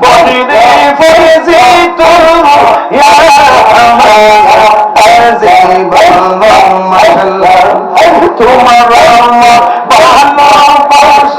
Bonnie, they for the তোমার বাহান্ন বর্ষ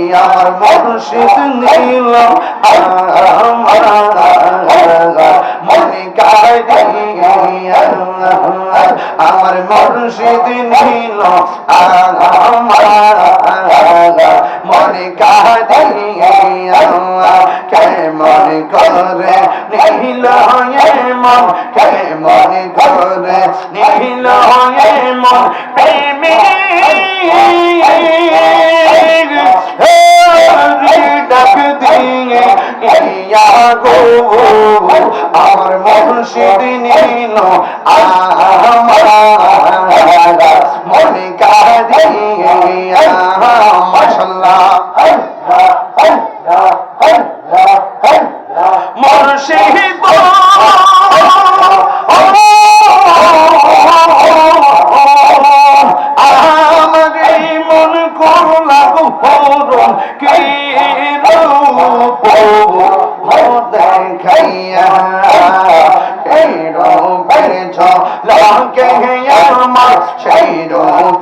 আমার মনুষ্য নীল আমার মনুষ্য নীল মনে কাহিয়া কেমন করে নিহিল মন, কেমন করে নিহিল মন, প্রেমী ডাক দিয়ে ইয়া গো, আমার মনসিদ নীল আমার। মনে কাজ মশাল্লাহ। খাইয়া পেরেছ লকে মা সেই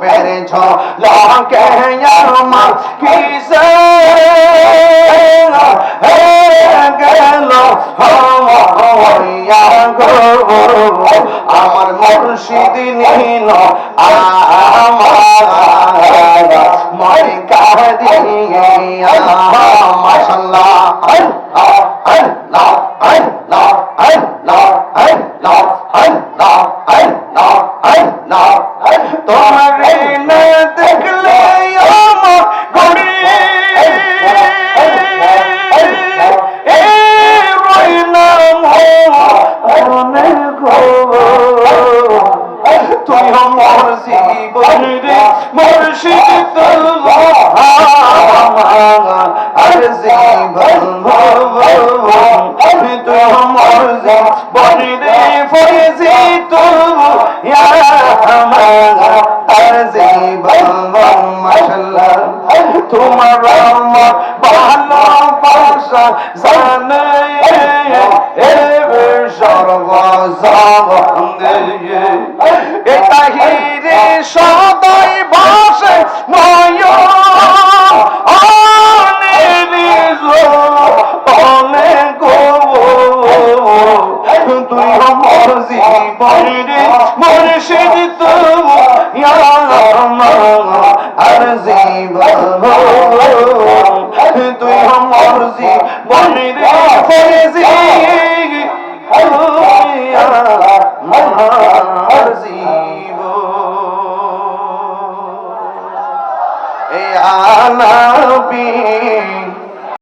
পেরেছ লকে মা কিসে গেল হইয়া গো। আমার মুর্শিদ নীল, আমার মাই কাহিয়া রে মুর্শিদ আর জীবন তুই আমার জীবন রে ফরিজি তু আর জীবন মাশাল্লাহ তোমার কাহিরে সদয় বসে নয় তুই আমার জীবন রে মনুষ্য আর জীবন। তুই আমার জীবন রে